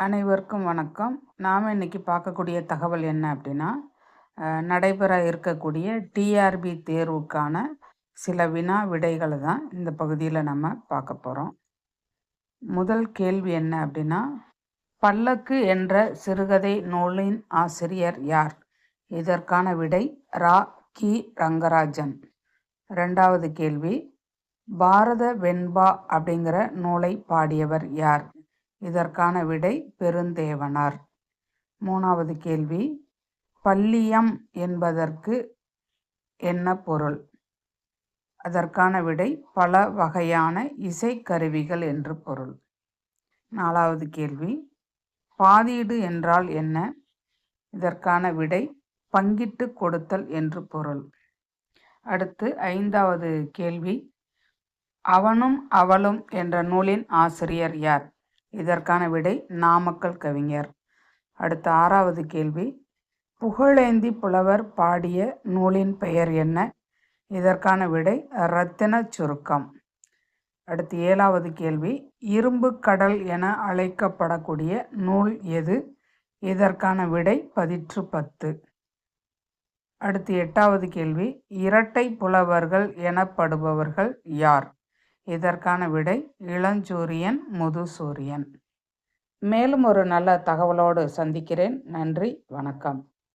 அனைவருக்கும் வணக்கம். நாம் இன்னைக்கு பார்க்கக்கூடிய தகவல் என்ன அப்படின்னா நடைபெற இருக்கக்கூடிய டிஆர்பி தேர்வுக்கான சில வினா விடைகளை தான் இந்த பகுதியில் நம்ம பார்க்க போகிறோம் முதல் கேள்வி என்ன அப்படின்னா பல்லக்கு என்ற சிறுகதை நூலின் ஆசிரியர் யார்? இதற்கான விடை ரா. கி. ரங்கராஜன். ரெண்டாவது கேள்வி பாரத வெண்பா அப்படிங்கிற நூலை பாடியவர் யார்? இதற்கான விடை பெருந்தேவனார். மூணாவது கேள்வி பள்ளியம் என்பதற்கு என்ன பொருள்? அதற்கான விடை பல வகையான இசைக்கருவிகள் என்று பொருள். நாலாவது கேள்வி பாதீடு என்றால் என்ன? இதற்கான விடை பங்கிட்டு கொடுத்தல் என்று பொருள். அடுத்து ஐந்தாவது கேள்வி அவனும் அவளும் என்ற நூலின் ஆசிரியர் யார்? இதற்கான விடை நாமக்கல் கவிஞர். அடுத்த ஆறாவது கேள்வி. புகழேந்தி புலவர் பாடிய நூலின் பெயர் என்ன? இதற்கான விடை ரத்தின சுருக்கம். அடுத்து ஏழாவது கேள்வி. இரும்பு கடல் என அழைக்கப்படக்கூடிய நூல் எது? இதற்கான விடை பதிற்று பத்து. அடுத்து எட்டாவது கேள்வி. இரட்டை புலவர்கள் எனப்படுபவர்கள் யார்? இதற்கான விடை இளஞ்சூரியன் முதுசூரியன். மேலும் ஒரு நல்ல தகவலோடு சந்திக்கிறேன். நன்றி வணக்கம்.